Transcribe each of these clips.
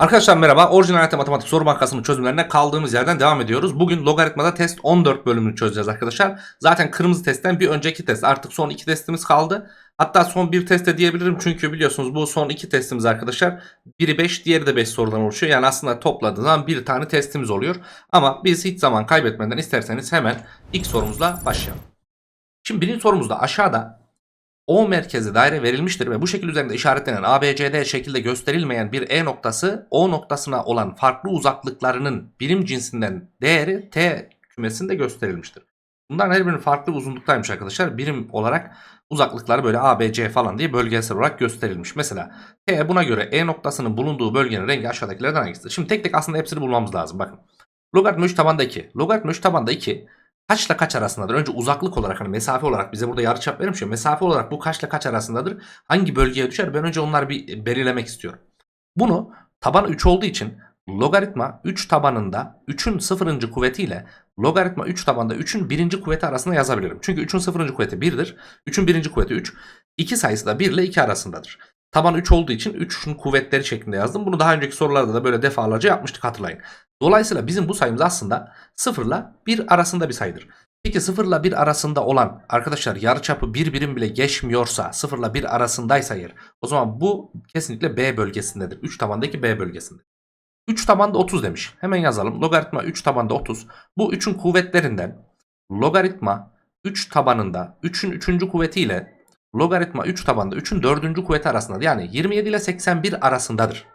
Arkadaşlar merhaba. Orijinal Hayat Matematik Soru Bankası'nın çözümlerine kaldığımız yerden devam ediyoruz. Bugün logaritmada test 14 bölümünü çözeceğiz arkadaşlar. Zaten kırmızı testten bir önceki test. Artık son iki testimiz kaldı. Hatta son bir test de diyebilirim çünkü biliyorsunuz bu son iki testimiz arkadaşlar. Biri 5 diğeri de 5 sorudan oluşuyor. Yani aslında topladığınız zaman bir tane testimiz oluyor. Ama biz hiç zaman kaybetmeden isterseniz hemen ilk sorumuzla başlayalım. Şimdi birinci sorumuzda aşağıda O merkezi daire verilmiştir ve bu şekil üzerinde işaretlenen ABCD şekilde gösterilmeyen bir E noktası O noktasına olan farklı uzaklıklarının birim cinsinden değeri T kümesinde gösterilmiştir. Bunların her birinin farklı uzunluktaymış arkadaşlar. Birim olarak uzaklıkları böyle A, B, C falan diye bölgesel olarak gösterilmiş. Mesela T buna göre E noktasının bulunduğu bölgenin rengi aşağıdakilerden hangisidir? Şimdi tek tek aslında hepsini bulmamız lazım. Bakın. Logaritma 3 tabanda 2. Logaritma 3 tabanda 2 kaçla kaç arasındadır? Önce uzaklık olarak hani mesafe olarak bize burada yarıçap vermiş ya. Mesafe olarak bu kaçla kaç arasındadır? Hangi bölgeye düşer? Ben önce onları bir belirlemek istiyorum. Bunu taban 3 olduğu için logaritma 3 tabanında 3'ün 0. kuvvetiyle logaritma 3 tabanda 3'ün 1. kuvveti arasında yazabilirim. Çünkü 3'ün 0. kuvveti 1'dir. 3'ün 1. kuvveti 3. 2 sayısı da 1 ile 2 arasındadır. Taban 3 olduğu için 3'ün kuvvetleri şeklinde yazdım. Bunu daha önceki sorularda da böyle defalarca yapmıştık hatırlayın. Dolayısıyla bizim bu sayımız aslında 0 ile 1 arasında bir sayıdır. Peki 0 ile 1 arasında olan arkadaşlar yarıçapı 1 birim bile geçmiyorsa 0 ile 1 arasındaysa yer. O zaman bu kesinlikle B bölgesindedir. 3 tabandaki B bölgesinde. 3 tabanda 30 demiş. Hemen yazalım. Logaritma 3 tabanda 30. Bu 3'ün kuvvetlerinden logaritma 3 tabanında 3'ün 3. kuvvetiyle logaritma 3 tabanda 3'ün 4. kuvveti arasında yani 27 ile 81 arasındadır.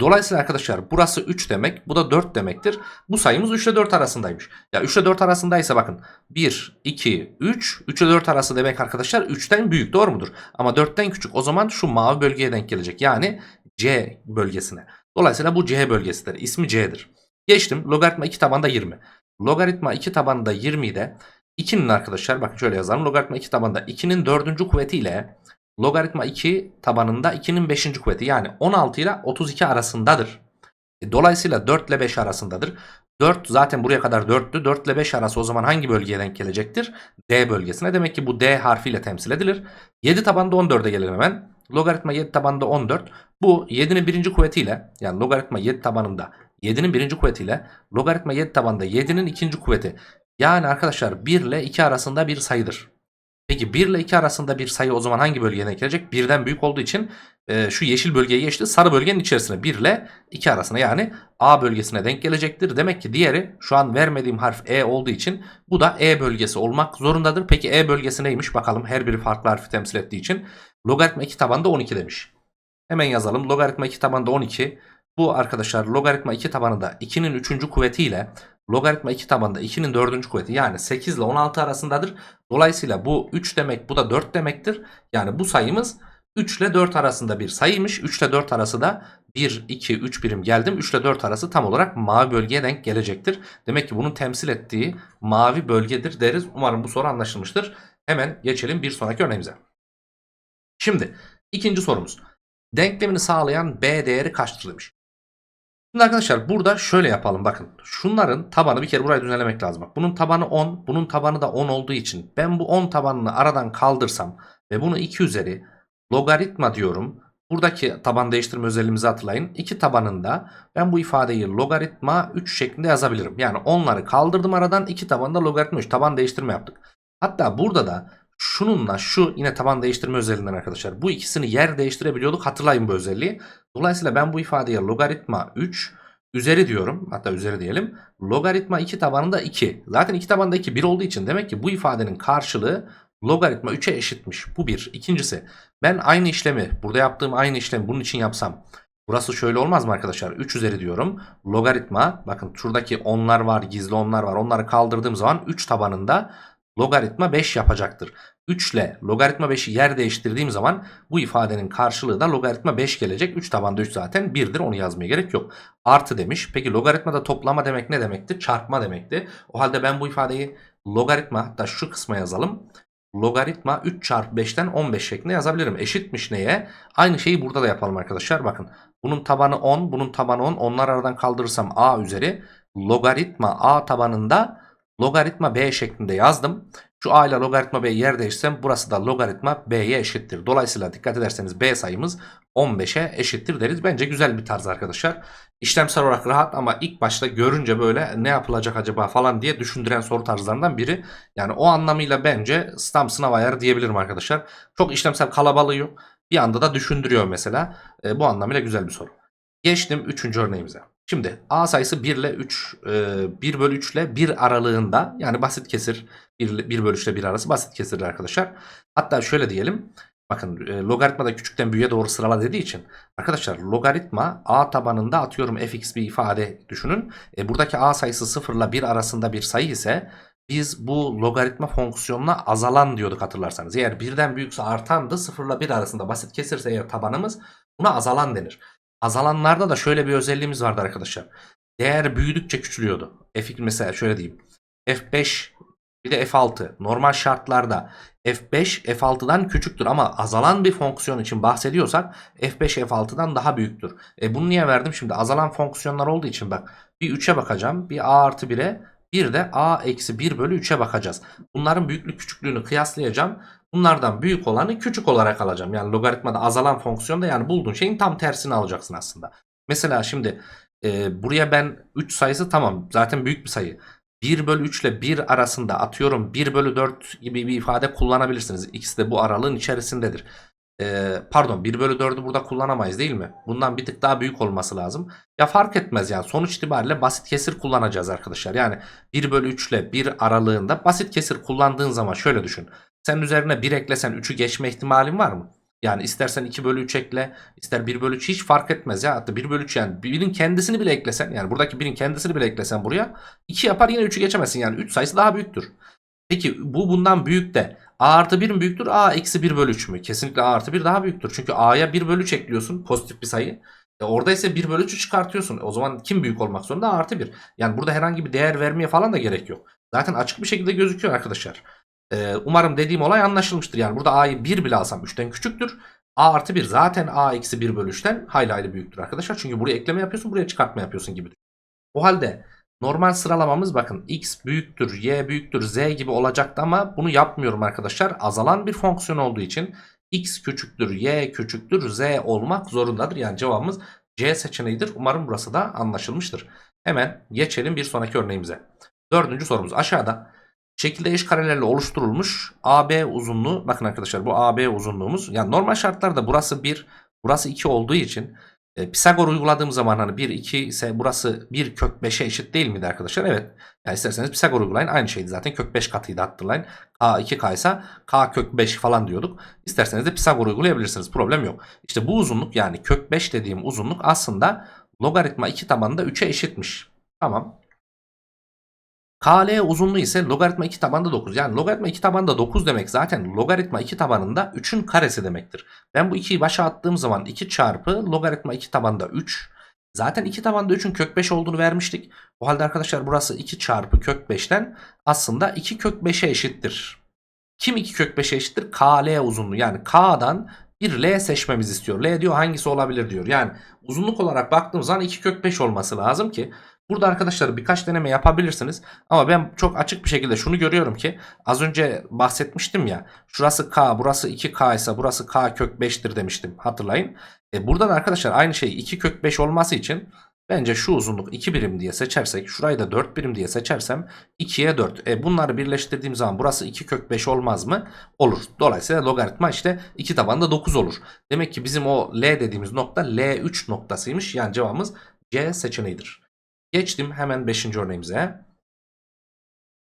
Dolayısıyla arkadaşlar burası 3 demek bu da 4 demektir. Bu sayımız 3 ile 4 arasındaymış. Ya 3 ile 4 arasındaysa bakın 1, 2, 3, 3 ile 4 arası demek arkadaşlar 3'ten büyük doğru mudur? Ama 4'ten küçük o zaman şu mavi bölgeye denk gelecek yani C bölgesine. Dolayısıyla bu C bölgesidir. İsmi C'dir. Geçtim logaritma 2 tabanda 20. Logaritma 2 tabanda 20'yi de 2'nin arkadaşlar bakın şöyle yazalım. Logaritma 2 tabanda 2'nin 4. kuvvetiyle logaritma 2 tabanında 2'nin 5. kuvveti yani 16 ile 32 arasındadır. E, Dolayısıyla 4 ile 5 arasındadır. 4 zaten buraya kadar 4'tü. 4 ile 5 arası o zaman hangi bölgeye denk gelecektir? D bölgesine. Demek ki bu D harfiyle temsil edilir. 7 tabanda 14'e gelelim hemen. Logaritma 7 tabanında 14. Bu 7'nin 1. kuvvetiyle yani logaritma 7 tabanında 7'nin 1. kuvvetiyle logaritma 7 tabanında 7'nin 2. kuvveti. Yani arkadaşlar 1 ile 2 arasında bir sayıdır. Peki 1 ile 2 arasında bir sayı o zaman hangi bölgeye denk gelecek? 1'den büyük olduğu için e, şu yeşil bölgeye geçti. Sarı bölgenin içerisine 1 ile 2 arasına yani A bölgesine denk gelecektir. Demek ki diğeri şu an vermediğim harf E olduğu için bu da E bölgesi olmak zorundadır. Peki E bölgesi neymiş? Bakalım her biri farklı harfi temsil ettiği için. Logaritma 2 tabanda 12 demiş. Hemen yazalım. Logaritma 2 tabanda 12. Bu arkadaşlar logaritma 2 tabanında 2'nin 3. kuvvetiyle logaritma 2 tabanında 2'nin 4. kuvveti yani 8 ile 16 arasındadır. Dolayısıyla bu 3 demek bu da 4 demektir. Yani bu sayımız 3 ile 4 arasında bir sayıymış. 3 ile 4 arası da 1, 2, 3 birim geldim. 3 ile 4 arası tam olarak mavi bölgeye denk gelecektir. Demek ki bunun temsil ettiği mavi bölgedir deriz. Umarım bu soru anlaşılmıştır. Hemen geçelim bir sonraki örneğimize. Şimdi ikinci sorumuz. Denklemini sağlayan B değeri kaçtır demiş. Şimdi arkadaşlar burada şöyle yapalım bakın. Şunların tabanı bir kere burayı düzenlemek lazım. Bak, bunun tabanı 10, bunun tabanı da 10 olduğu için ben bu 10 tabanını aradan kaldırsam ve bunu 2 üzeri logaritma diyorum. Buradaki taban değiştirme özelliğimizi hatırlayın. 2 tabanında ben bu ifadeyi logaritma 3 şeklinde yazabilirim. Yani onları kaldırdım aradan 2 tabanda logaritma 3 taban değiştirme yaptık. Hatta burada da şununla şu yine taban değiştirme özelliğinden arkadaşlar. Bu ikisini yer değiştirebiliyorduk. Hatırlayın bu özelliği. Dolayısıyla ben bu ifadeye logaritma 3 üzeri diyorum. Hatta üzeri diyelim. Logaritma 2 tabanında 2. Zaten 2 tabanında 2 1 olduğu için demek ki bu ifadenin karşılığı logaritma 3'e eşitmiş. Bu bir. İkincisi ben aynı işlemi burada yaptığım aynı işlemi bunun için yapsam. Burası şöyle olmaz mı arkadaşlar? 3 üzeri diyorum. Logaritma bakın şuradaki onlar var gizli onlar var. Onları kaldırdığım zaman 3 tabanında logaritma 5 yapacaktır. 3 ile logaritma 5'i yer değiştirdiğim zaman bu ifadenin karşılığı da logaritma 5 gelecek. 3 tabanda 3 zaten 1'dir onu yazmaya gerek yok. Artı demiş. Peki logaritmada toplama demek ne demekti? Çarpma demekti. O halde ben bu ifadeyi logaritma hatta şu kısma yazalım. Logaritma 3 çarpı 5'ten 15 şeklinde yazabilirim. Eşitmiş neye? Aynı şeyi burada da yapalım arkadaşlar. Bakın bunun tabanı 10 bunun tabanı 10. Onlar aradan kaldırırsam a üzeri logaritma a tabanında logaritma b şeklinde yazdım. Şu a ile logaritma b yer değişsem burası da logaritma b'ye eşittir. Dolayısıyla dikkat ederseniz b sayımız 15'e eşittir deriz. Bence güzel bir tarz arkadaşlar. İşlemsel olarak rahat ama ilk başta görünce böyle ne yapılacak acaba falan diye düşündüren soru tarzlarından biri. Yani o anlamıyla bence stam sınav ayarı diyebilirim arkadaşlar. Çok işlemsel kalabalığı yok. Bir anda da düşündürüyor mesela. E, bu anlamıyla güzel bir soru. Geçtim 3. örneğimize. Şimdi A sayısı 1 ile 3, e, 1 bölü 3 ile 1 aralığında yani basit kesir 1, 1 bölü 3 ile 1 arası basit kesirler arkadaşlar. Hatta şöyle diyelim. Bakın e, logaritma da küçükten büyüğe doğru sırala dediği için arkadaşlar logaritma a tabanında atıyorum fx bir ifade düşünün. E, buradaki a sayısı 0 ile 1 arasında bir sayı ise biz bu logaritma fonksiyonuna azalan diyorduk hatırlarsanız. Eğer birden büyükse artandı 0 ile 1 arasında basit kesirse eğer tabanımız buna azalan denir. Azalanlarda da şöyle bir özelliğimiz vardı arkadaşlar. Değer büyüdükçe küçülüyordu. F mesela şöyle diyeyim. F5 bir de F6 normal şartlarda F5 F6'dan küçüktür ama azalan bir fonksiyon için bahsediyorsak F5 F6'dan daha büyüktür. E bunu niye verdim şimdi? Azalan fonksiyonlar olduğu için bak bir 3'e bakacağım. Bir A artı 1'e bir de A eksi 1 bölü 3'e bakacağız. Bunların büyüklük küçüklüğünü kıyaslayacağım. Bunlardan büyük olanı küçük olarak alacağım. Yani logaritmada azalan fonksiyonda yani bulduğun şeyin tam tersini alacaksın aslında. Mesela şimdi e, buraya ben 3 sayısı tamam zaten büyük bir sayı. 1 bölü 3 ile 1 arasında atıyorum 1 bölü 4 gibi bir ifade kullanabilirsiniz. İkisi de bu aralığın içerisindedir. Ee, pardon 1 bölü 4'ü burada kullanamayız değil mi? Bundan bir tık daha büyük olması lazım. Ya fark etmez yani sonuç itibariyle basit kesir kullanacağız arkadaşlar. Yani 1 bölü 3 ile 1 aralığında basit kesir kullandığın zaman şöyle düşün. Sen üzerine 1 eklesen 3'ü geçme ihtimalin var mı? Yani istersen 2 bölü 3 ekle, ister 1 bölü 3 hiç fark etmez ya. Hatta 1 bölü 3 yani birin kendisini bile eklesen yani buradaki birin kendisini bile eklesen buraya 2 yapar yine 3'ü geçemezsin yani 3 sayısı daha büyüktür. Peki bu bundan büyük de a artı 1 mi büyüktür a eksi 1 bölü 3 mü? Kesinlikle a artı 1 daha büyüktür. Çünkü a'ya 1 bölü 3 ekliyorsun pozitif bir sayı. E orada ise 1 bölü 3'ü çıkartıyorsun. O zaman kim büyük olmak zorunda? A artı 1. Yani burada herhangi bir değer vermeye falan da gerek yok. Zaten açık bir şekilde gözüküyor arkadaşlar. Ee, umarım dediğim olay anlaşılmıştır. Yani burada a'yı 1 bile alsam 3'ten küçüktür. A artı 1 zaten A eksi 1 bölü 3'ten hayli hayli büyüktür arkadaşlar. Çünkü buraya ekleme yapıyorsun buraya çıkartma yapıyorsun gibi. O halde normal sıralamamız bakın x büyüktür, y büyüktür, z gibi olacaktı ama bunu yapmıyorum arkadaşlar. Azalan bir fonksiyon olduğu için x küçüktür, y küçüktür, z olmak zorundadır. Yani cevabımız C seçeneğidir. Umarım burası da anlaşılmıştır. Hemen geçelim bir sonraki örneğimize. Dördüncü sorumuz aşağıda şekilde eş karelerle oluşturulmuş AB uzunluğu bakın arkadaşlar bu AB uzunluğumuz yani normal şartlarda burası 1 burası 2 olduğu için e, Pisagor uyguladığım zaman hani 1 2 ise burası 1 kök 5'e eşit değil miydi arkadaşlar? Evet. Yani isterseniz Pisagor uygulayın aynı şeydi zaten kök 5 katıydı hatırlayın. K 2K ise K kök 5 falan diyorduk. İsterseniz de Pisagor uygulayabilirsiniz problem yok. İşte bu uzunluk yani kök 5 dediğim uzunluk aslında logaritma 2 tabanında 3'e eşitmiş. Tamam. KL uzunluğu ise logaritma 2 tabanında 9. Yani logaritma 2 tabanında 9 demek zaten logaritma 2 tabanında 3'ün karesi demektir. Ben bu 2'yi başa attığım zaman 2 çarpı logaritma 2 tabanında 3. Zaten 2 tabanda 3'ün kök 5 olduğunu vermiştik. O halde arkadaşlar burası 2 çarpı kök 5'ten aslında 2 kök 5'e eşittir. Kim 2 kök 5'e eşittir? KL uzunluğu. Yani K'dan bir L seçmemizi istiyor. L diyor hangisi olabilir diyor. Yani uzunluk olarak baktığımız zaman 2 kök 5 olması lazım ki Burada arkadaşlar birkaç deneme yapabilirsiniz. Ama ben çok açık bir şekilde şunu görüyorum ki az önce bahsetmiştim ya. Şurası K burası 2K ise burası K kök 5'tir demiştim hatırlayın. E burada da arkadaşlar aynı şey 2 kök 5 olması için bence şu uzunluk 2 birim diye seçersek şurayı da 4 birim diye seçersem 2'ye 4. E bunları birleştirdiğim zaman burası 2 kök 5 olmaz mı? Olur. Dolayısıyla logaritma işte 2 tabanda 9 olur. Demek ki bizim o L dediğimiz nokta L3 noktasıymış. Yani cevabımız C seçeneğidir. Geçtim hemen 5. örneğimize.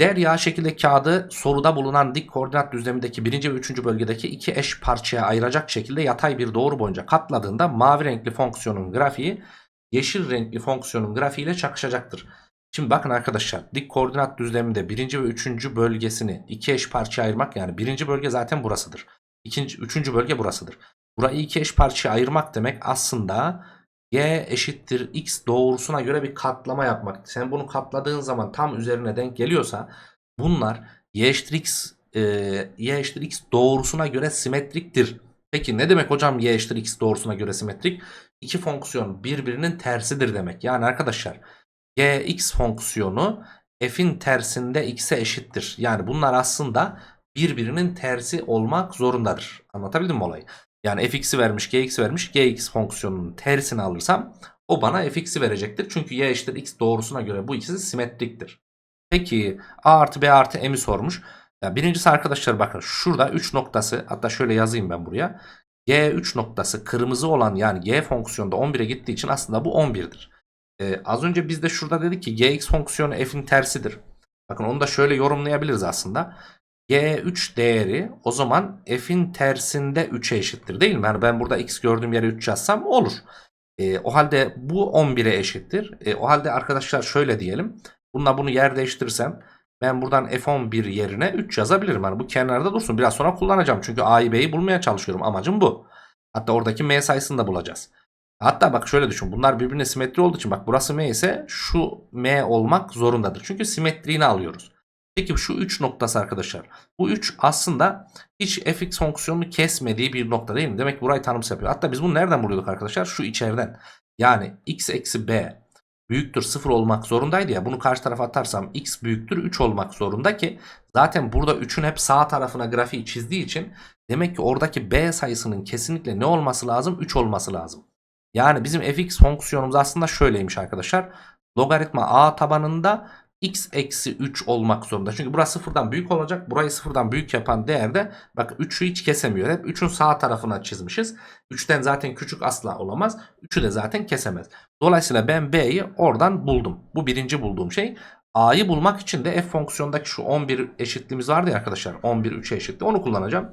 Derya şekilde kağıdı soruda bulunan dik koordinat düzlemindeki birinci ve üçüncü bölgedeki iki eş parçaya ayıracak şekilde yatay bir doğru boyunca katladığında mavi renkli fonksiyonun grafiği yeşil renkli fonksiyonun grafiğiyle çakışacaktır. Şimdi bakın arkadaşlar dik koordinat düzleminde birinci ve üçüncü bölgesini iki eş parçaya ayırmak yani birinci bölge zaten burasıdır. İkinci, üçüncü bölge burasıdır. Burayı iki eş parçaya ayırmak demek aslında y eşittir x doğrusuna göre bir katlama yapmak. Sen bunu katladığın zaman tam üzerine denk geliyorsa bunlar y eşittir x, e, y eşittir x doğrusuna göre simetriktir. Peki ne demek hocam y eşittir x doğrusuna göre simetrik? İki fonksiyon birbirinin tersidir demek. Yani arkadaşlar gx fonksiyonu f'in tersinde x'e eşittir. Yani bunlar aslında birbirinin tersi olmak zorundadır. Anlatabildim mi olayı? Yani fx'i vermiş, gx'i vermiş. gx fonksiyonunun tersini alırsam o bana fx'i verecektir. Çünkü y eşittir x doğrusuna göre bu ikisi simetriktir. Peki a artı b artı m'i sormuş. Ya birincisi arkadaşlar bakın şurada 3 noktası hatta şöyle yazayım ben buraya. G3 noktası kırmızı olan yani G fonksiyonda 11'e gittiği için aslında bu 11'dir. Ee, az önce biz de şurada dedik ki Gx fonksiyonu f'in tersidir. Bakın onu da şöyle yorumlayabiliriz aslında. G3 değeri o zaman f'in tersinde 3'e eşittir değil mi? Yani ben burada x gördüğüm yere 3 yazsam olur. Ee, o halde bu 11'e eşittir. Ee, o halde arkadaşlar şöyle diyelim. Bununla bunu yer değiştirirsem ben buradan F11 yerine 3 yazabilirim. Yani bu kenarda dursun. Biraz sonra kullanacağım. Çünkü A'yı B'yi bulmaya çalışıyorum. Amacım bu. Hatta oradaki M sayısını da bulacağız. Hatta bak şöyle düşün. Bunlar birbirine simetri olduğu için bak burası M ise şu M olmak zorundadır. Çünkü simetriğini alıyoruz. Peki şu 3 noktası arkadaşlar. Bu 3 aslında hiç fx fonksiyonunu kesmediği bir nokta değil mi? Demek ki burayı tanımsız yapıyor. Hatta biz bunu nereden buluyorduk arkadaşlar? Şu içeriden. Yani x eksi b büyüktür 0 olmak zorundaydı ya. Bunu karşı tarafa atarsam x büyüktür 3 olmak zorunda ki zaten burada 3'ün hep sağ tarafına grafiği çizdiği için demek ki oradaki b sayısının kesinlikle ne olması lazım? 3 olması lazım. Yani bizim fx fonksiyonumuz aslında şöyleymiş arkadaşlar. Logaritma a tabanında x eksi 3 olmak zorunda. Çünkü burası sıfırdan büyük olacak. Burayı sıfırdan büyük yapan değerde bak 3'ü hiç kesemiyor. Hep 3'ün sağ tarafına çizmişiz. 3'ten zaten küçük asla olamaz. 3'ü de zaten kesemez. Dolayısıyla ben b'yi oradan buldum. Bu birinci bulduğum şey. A'yı bulmak için de f fonksiyondaki şu 11 eşitliğimiz vardı ya arkadaşlar. 11 3'e eşitti. Onu kullanacağım.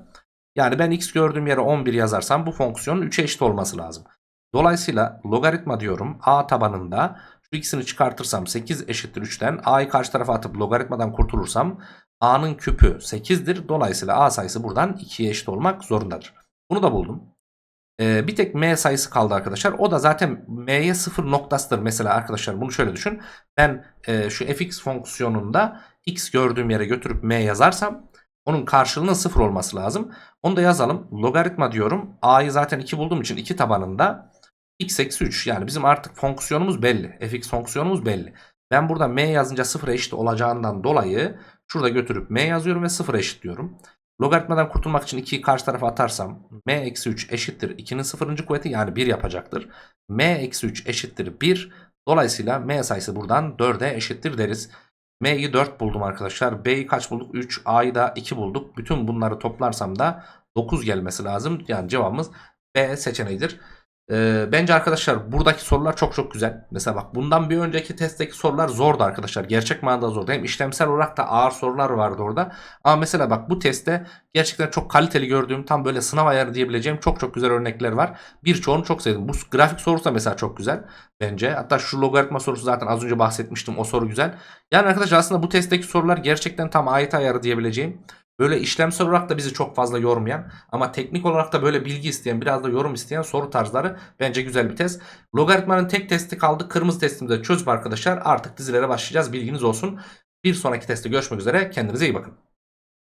Yani ben x gördüğüm yere 11 yazarsam bu fonksiyonun 3'e eşit olması lazım. Dolayısıyla logaritma diyorum a tabanında şu ikisini çıkartırsam 8 eşittir 3'ten a'yı karşı tarafa atıp logaritmadan kurtulursam a'nın küpü 8'dir. Dolayısıyla a sayısı buradan 2'ye eşit olmak zorundadır. Bunu da buldum. Ee, bir tek m sayısı kaldı arkadaşlar. O da zaten m'ye 0 noktasıdır. Mesela arkadaşlar bunu şöyle düşün. Ben e, şu fx fonksiyonunda x gördüğüm yere götürüp m yazarsam onun karşılığının 0 olması lazım. Onu da yazalım. Logaritma diyorum. a'yı zaten 2 bulduğum için 2 tabanında x eksi 3 yani bizim artık fonksiyonumuz belli. fx fonksiyonumuz belli. Ben burada m yazınca 0 eşit olacağından dolayı şurada götürüp m yazıyorum ve 0 eşit diyorum. Logaritmadan kurtulmak için 2'yi karşı tarafa atarsam m eksi 3 eşittir 2'nin 0. kuvveti yani 1 yapacaktır. m eksi 3 eşittir 1. Dolayısıyla m sayısı buradan 4'e eşittir deriz. m'yi 4 buldum arkadaşlar. b'yi kaç bulduk? 3. a'yı da 2 bulduk. Bütün bunları toplarsam da 9 gelmesi lazım. Yani cevabımız B seçeneğidir. Ee, bence arkadaşlar buradaki sorular çok çok güzel. Mesela bak bundan bir önceki testteki sorular zordu arkadaşlar. Gerçek manada zordu. Hem işlemsel olarak da ağır sorular vardı orada. Ama mesela bak bu testte gerçekten çok kaliteli gördüğüm tam böyle sınav ayarı diyebileceğim çok çok güzel örnekler var. Birçoğunu çok sevdim. Bu grafik sorusu da mesela çok güzel bence. Hatta şu logaritma sorusu zaten az önce bahsetmiştim. O soru güzel. Yani arkadaşlar aslında bu testteki sorular gerçekten tam ait ayarı diyebileceğim. Böyle işlemsel olarak da bizi çok fazla yormayan ama teknik olarak da böyle bilgi isteyen biraz da yorum isteyen soru tarzları bence güzel bir test. Logaritmanın tek testi kaldı. Kırmızı testimizi de çözüp arkadaşlar artık dizilere başlayacağız. Bilginiz olsun. Bir sonraki testte görüşmek üzere. Kendinize iyi bakın.